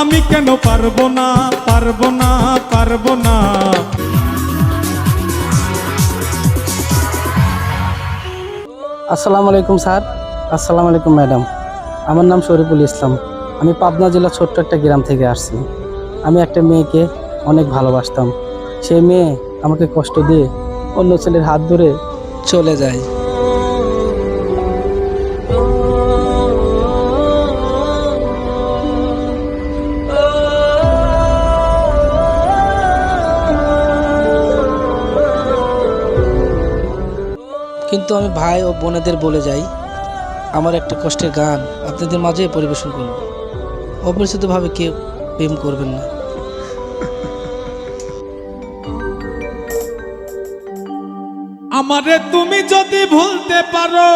আমি কেন পারব না পারব না পারব না? আসসালামু আলাইকুম, স্যার। আসসালামু আলাইকুম, ম্যাডাম। আমার নাম শরীফুল ইসলাম। আমি পাবনা জেলার ছোট্ট একটা গ্রাম থেকে আসছি। আমি একটা মেয়েকে অনেক ভালোবাসতাম। সেই মেয়ে আমাকে কষ্ট দিয়ে অন্য ছেলের হাত ধরে চলে যায়। কিন্তু আমি ভাই ও বোনেদের বলে যাই, আমার একটা কষ্টের গান আপনাদের মাঝে পরিবেশন করব। অপরিচিতভাবে কেউ প্রেম করবেন না। আমারে তুমি যদি ভুলতে পারো,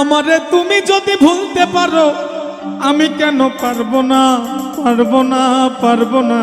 আমারে তুমি যদি ভুলতে পারো, আমি কেন পারব না পারব না পারব না?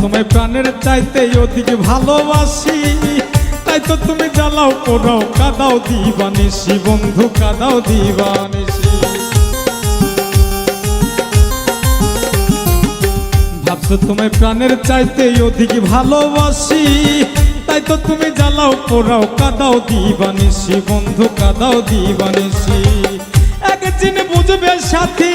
তোমায় প্রাণের চাইতে অধিক ভালোবাসি। তাই তো তুমি জ্বালাও, পোড়াও, কাদাও দিবানিসি বন্ধু, কাদাও দিবানিসি ভাবছ তোমায় প্রাণের চাইতে অধিক ভালোবাসি। তাই তো তুমি জ্বালাও, পোড়াও, কাদাও দিবানিসি বন্ধু, কাদাও দিবানিসি একদিন বুঝবে সাথী।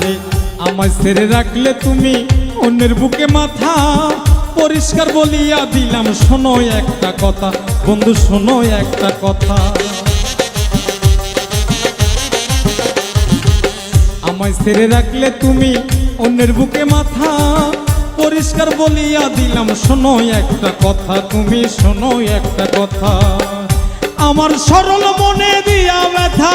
আরে আমায় ছেড়ে রাখলে তুমি অন্যের বুকে মাথা। পরিষ্কার বলিয়া দিলাম, শোনো একটা কথা। বন্ধু, শোনো একটা কথা। আমায় ছেড়ে রাখলে তুমি অন্যের বুকে মাথা। পরিষ্কার বলিয়া দিলাম, শোনো একটা কথা। তুমি শোনো একটা কথা। আমার সরল মনে দিয়া ব্যথা।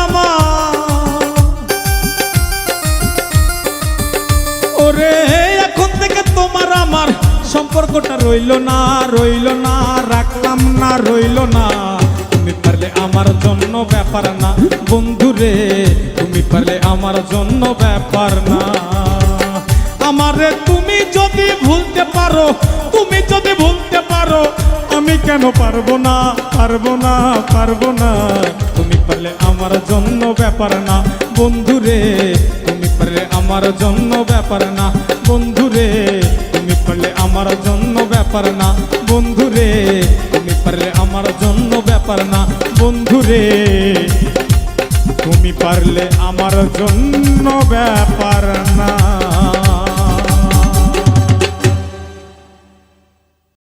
রইল না রইল না, রাখলাম না, রইল না। তুমি পারলে আমার জন্য ব্যাপার না বন্ধুরে তুমি পারলে আমার জন্য ব্যাপার না। আমারে তুমি যদি ভুলতে পারো, তুমি যদি ভুলতে পারো, আমি কেন পারব না পারব না পারব না? তুমি পারলে আমার জন্য ব্যাপার না বন্ধুরে তুমি পারলে আমার জন্য ব্যাপার না। ব্যাপার না। বন্ধুরে তুমি পারলে আমার জন্য ব্যাপার না। বন্ধুরে তুমি পারলে আমার জন্য ব্যাপার না।